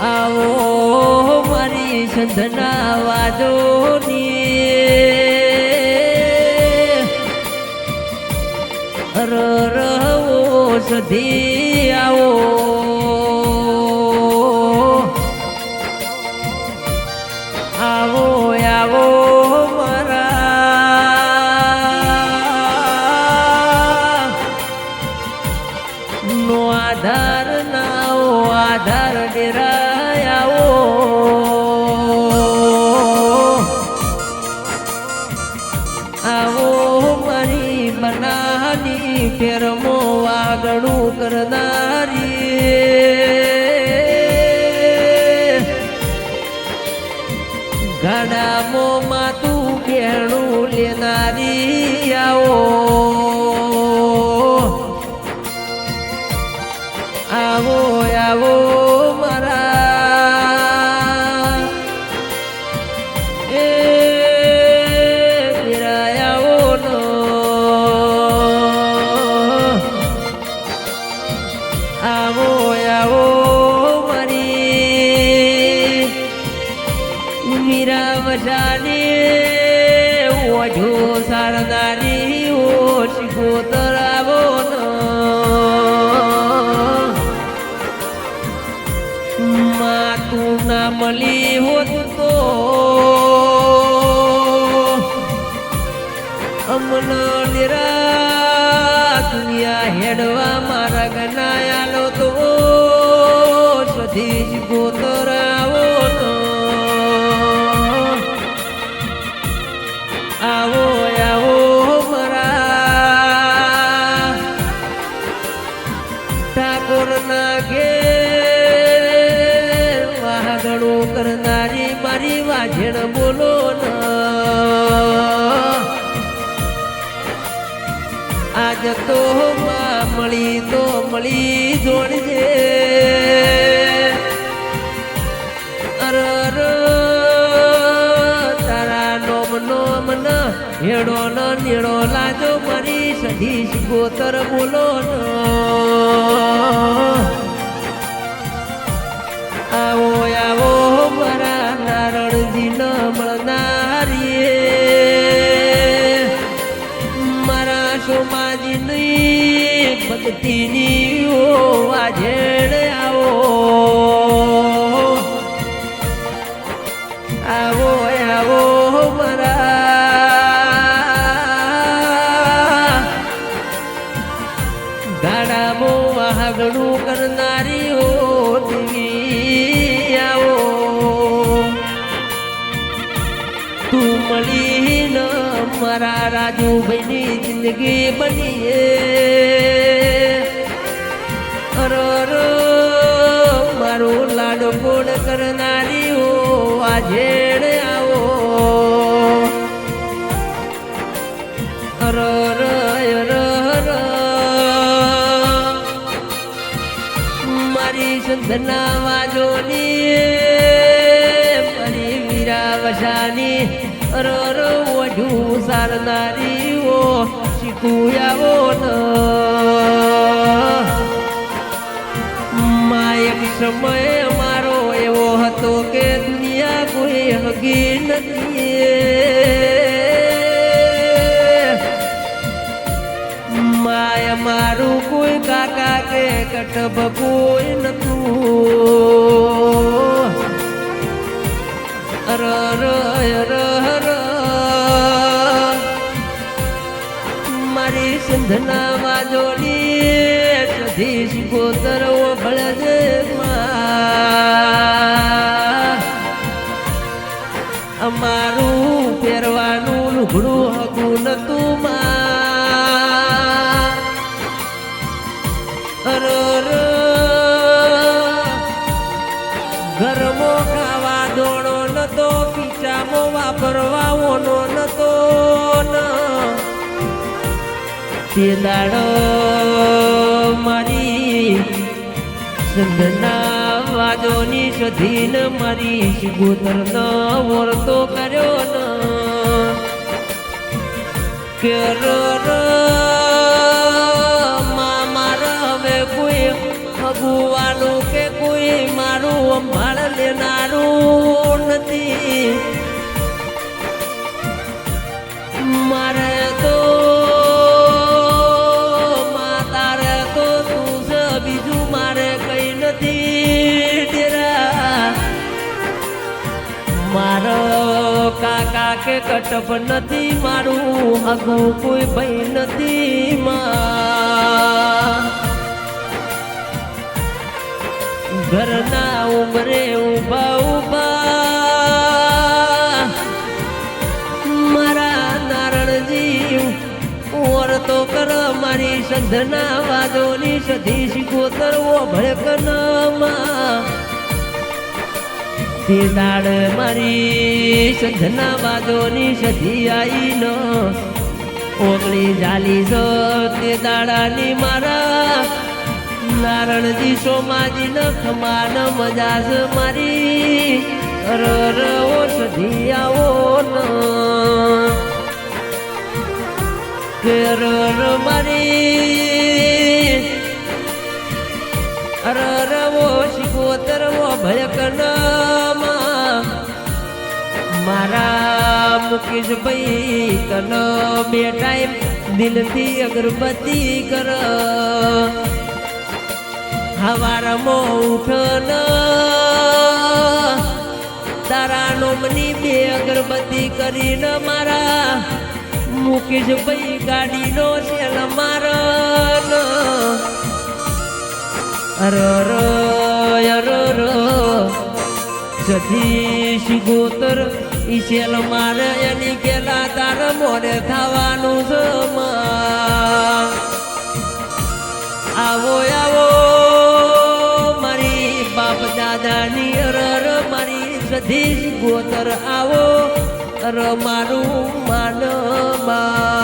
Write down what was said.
આવો મારી સંધના હર રહો સધી આવો. બનાની ફેરમો વાગણું કરનારી. મીરા વસાની ઓઢો સારનારી ઓ શીખો તરાવો માં તું ના મળી હોત તો વાજણ બોલો ન. આજ તો મળી તો મળી જોડજે. અર તારા નોમ નોમ ન, હેડો ન, નેડો લાજો મારી સધી ગોતર બોલો ન. સોમાજીની ભક્તિની ઓ વાજેડ આવો આવો આવો મારા ગાડામો વાહગણું કરનારી દેવી આવો. તું મળી ન મારા રાજુભાઈની જિંદગી બનીએ. અર રો. મારું લાડુ પૂર્ણ કરનારી હો? આજે આવો. અર અર અર અર મારી સંતના વાજોની મારી વીરા વસાની રો રો વઢુ સારનારી ઓ શીખું આવો ન સમય મારો એવો હતો કે દુનિયા કોઈ હગી નથી. માય મારું કોઈ કાકા કે કટબ કોઈ નતું. અર અર મારી સિંધના વાજોની સધી ગોતર ઘરમો ખાવા દોણો નતો ખીચામો વાપરવા ઓનો નતો તે દાડો મારી સંધના વાજોની સધીન મારી શિગોતર ન વર્તો કર્યો ન. કે ર કે કોઈ મારું અંભાળ લેનારું નથી. મારે તો, માતારે તો તું છે બીજું મારે કઈ નથી મારો કાકા કે કટપ નથી, મારું હગું કોઈ ભાઈ નથી માં. ઘરના ઉમરે ઊભા ઊભા મારા નારણજી ઓરતો કર, મારી સંધના વાદોની સધી શિકોતર ઓ ભડકનમાં. તે દાડ મારી સંધના વાદોની સધી ન. ઓગળી જાલી જો તે દાડાની મારા નારણજી સોમાજી ન ખમાન મજા છે મારી અર અર ઓ સધી આવો અર અર મારી. અર અર ઓ શિકોતર ઓ ભયકનમાં મારા મુકેશભાઈ તન બે ટાઈમ દિલથી અગરબત્તી કર. હવારમાં ઉઠન. તારા નોમની બે અગરબત્તી કરીને મારા મુકેશભાઈ ગાડીનો સેલ મારન. અર અર અર ગોતર ઈ ઈશેલ મારે એની પેલા તાર મોરે થવાનું છે આવો આવો મારી ગોતર આવો મારું માનમાં